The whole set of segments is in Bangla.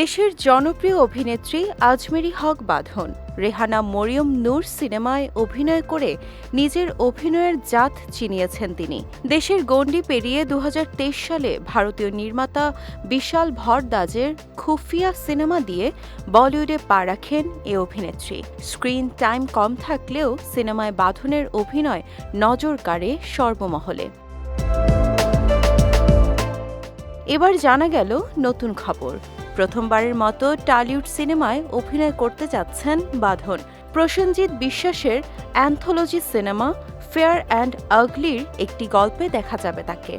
দেশের জনপ্রিয় অভিনেত্রী আজমেরি হক বাঁধন। রেহানা মরিয়ম নূর সিনেমায় অভিনয় করে নিজের অভিনয়ের জাত চিনিয়েছেন তিনি। দেশের গণ্ডি পেরিয়ে দু হাজার তেইশ সালে ভারতীয় নির্মাতা বিশাল ভরদাজের খুফিয়া সিনেমা দিয়ে বলিউডে পা রাখেন এ অভিনেত্রী। স্ক্রিন টাইম কম থাকলেও সিনেমায় বাঁধনের অভিনয় নজর কাড়ে সর্বমহলে। এবার জানা গেল নতুন খবর। প্রথমবারের মতো টালিউড সিনেমায় অভিনয় করতে যাচ্ছেন বাঁধন। প্রসেনজিৎ বিশ্বাসের অ্যান্থোলজি সিনেমা ফেয়ার অ্যান্ড আগলির একটি গল্পে দেখা যাবে তাকে।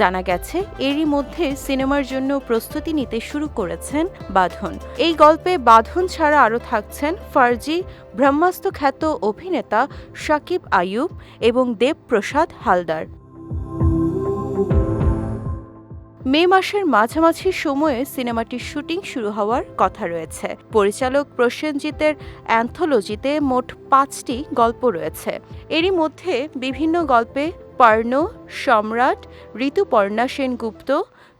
জানা গেছে, এরই মধ্যে সিনেমার জন্য প্রস্তুতি নিতে শুরু করেছেন বাঁধন। এই গল্পে বাঁধন ছাড়া আরও থাকছেন ফার্জি ব্রহ্মাস্ত খ্যাত অভিনেতা শাকিব আয়ুব এবং দেবপ্রসাদ হালদার। মে মাসের মাঝামাঝি সময়ে সিনেমাটির শুটিং শুরু হওয়ার কথা রয়েছে। পরিচালক প্রসেনজিতের অ্যান্থোলজিতে মোট পাঁচটি গল্প রয়েছে। এরই মধ্যে বিভিন্ন গল্পে পর্ণ সম্রাট, ঋতুপর্ণা সেনগুপ্ত,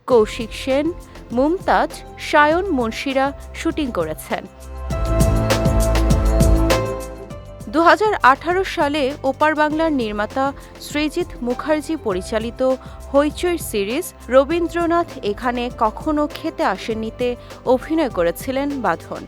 কৌশিক সেন, মুমতাজ সায়ন মুন্সিরা শুটিং করেছেন। সালে ওপার বাংলার নির্মাতা শ্রীজিৎ মুখার্জি পরিচালিত হইচই সিরিজ রবীন্দ্রনাথ এখানে কখনো খেতে আসেননিতে অভিনয় করেছিলেন বাঁধন।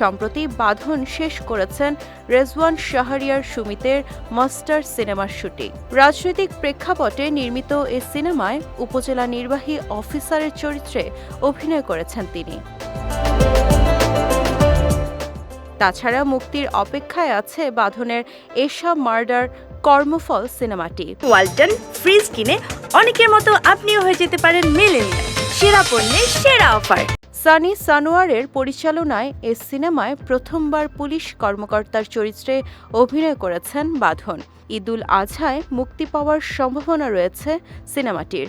সম্প্রতি বাঁধন শেষ করেছেন রেজওয়ান শাহরিয়ার সুমিতের মাস্টার সিনেমার শুটিং। রাজনৈতিক প্রেক্ষাপটে নির্মিত এ সিনেমায় উপজেলা নির্বাহী অফিসারের চরিত্রে অভিনয় করেছেন তিনি। তাছাড়া মুক্তির অপেক্ষায় আছে বাঁধনের এশা মার্ডার কর্মফল সিনেমাটি। ওয়ালটন ফ্রিজ কিনে অনেকের মতো আপনিও হয়ে যেতে পারেন মিলেনিয়াল। সেরা পণ্যের সেরা অফার। সানি সানোয়ারের পরিচালনায় এ সিনেমায় প্রথমবার পুলিশ কর্মকর্তার চরিত্রে অভিনয় করেছেন বাঁধন। ঈদুল আজহায় মুক্তি পাওয়ার সম্ভাবনা রয়েছে সিনেমাটির।